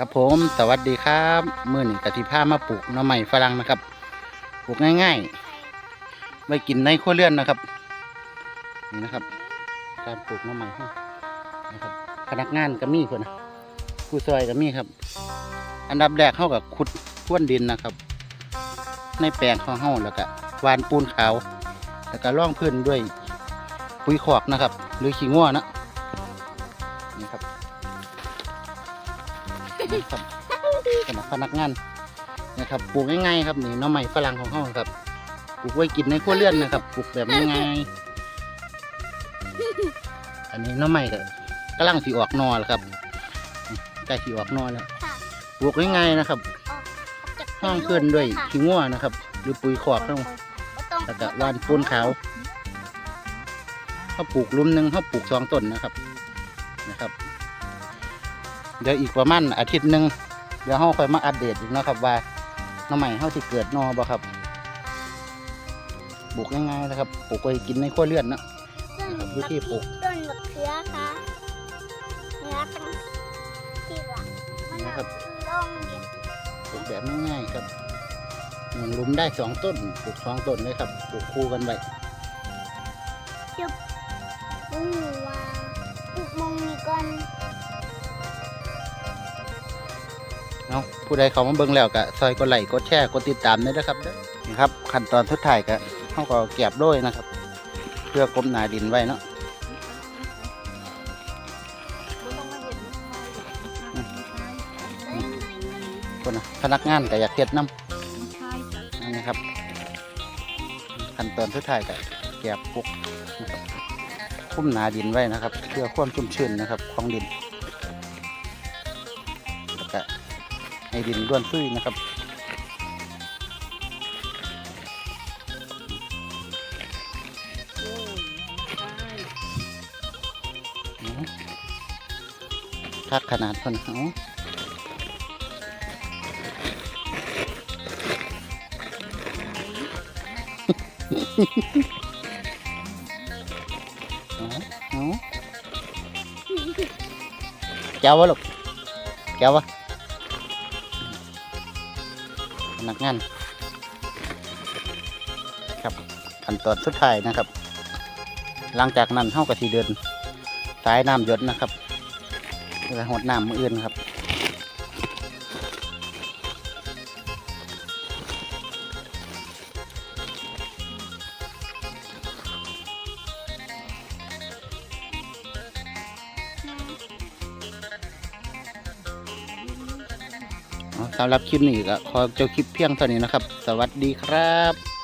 ครับผมสวัสดีครับมื่อนี้กะทิผ้ามาปลูกหน้ำใหม่ฝรั่งนะครับ ปลูกง่ายๆไว้กินในครัวเรือนนะครับ นี่นะครับ การปลูกหน้ำใหม่นะครับพนักงานก็มีคนนะผู้ซอยก็มีครับ อันดับแรกเข้ากับขุดท้วนดินนะครับ ในแปลงของเฮาแล้วก็วานปูนขาว แล้วก็ร่องพื้นด้วยปุ๋ยขอกนะครับ หรือขี้ง่วนะนี่ครับ นะครับสำหรับพนักงานนะครับปลูกง่ายๆครับนี่หน้องใหม่ฝรั่งของเขาครับปลูกไว้กินในครัวเรือนนะครับปลูกแบบง่ายๆอันนี้หน้องใหม่ก็กำลังสีออกหนอแล้วครับใกล้สีออกหนอแล้วค่ะปลูกง่ายๆนะครับจากห้องขึ้นด้วยขี้ง่วนะครับ หรือปุ๋ยขอกเข้าแล้วก็วานปูนขาวเขาปลูกหลุมหนึ่งเขาปลูกสองต้นนะครับนะครับ เดี๋ยวอีกประมาณอาทิตย์หนึ่งเดี๋ยวเขาค่อยมาอัปเดตอีกเนาะครับว่าหน้องใหม่เขาที่เกิดหนอบ่ครับปลูกง่ายๆนะครับปลูกไว้กินในครัวเรือนเนาะครับวิธีปลูกต้นมะเขือค่ะเนื้อตั้งที่หลังมันนะครับลงเนี่ยปลูกแบบง่ายๆครับหนึ่งหลุมได้สองต้นปลูกสองต้นเลยครับปลูกคู่กันไว้มึงว่าปลูกมงนี่ก่อน เนาะผู้ใดเขามาเบิ่งแล้วก็ซอยกดไลค์กดแชร์กดติดตามด้วยนะครับนี่ครับ ขั้นตอนสุดท้ายก็เขาก็เก็บด้วยนะครับ เพื่อกลมหนาดินไว้เนาะคนนะพนักงานก็อยากเฮ็ดน้ำนี่นะครับ ขั้นตอนสุดท้ายก็แกบปุกคุ้มหนาดินไว้นะครับ เพื่อความชุ่มชื้นนะครับ ของดินแล้วก็ ให้ดินร่วนซุยนะครับอืมคักขนาดคนเอาเอาเอาแก้ววะลูกแก้ววะ พนักงานครับขั้นตอนสุดท้ายนะครับ หลังจากนั้นเข้ากะทีเดินสายน้ำหยดนะครับเวลาหดน้ำมืออื่นครับ สำหรับคลิปนี้ก็ขอจบคลิปเพียงเท่านี้นะครับ สวัสดีครับ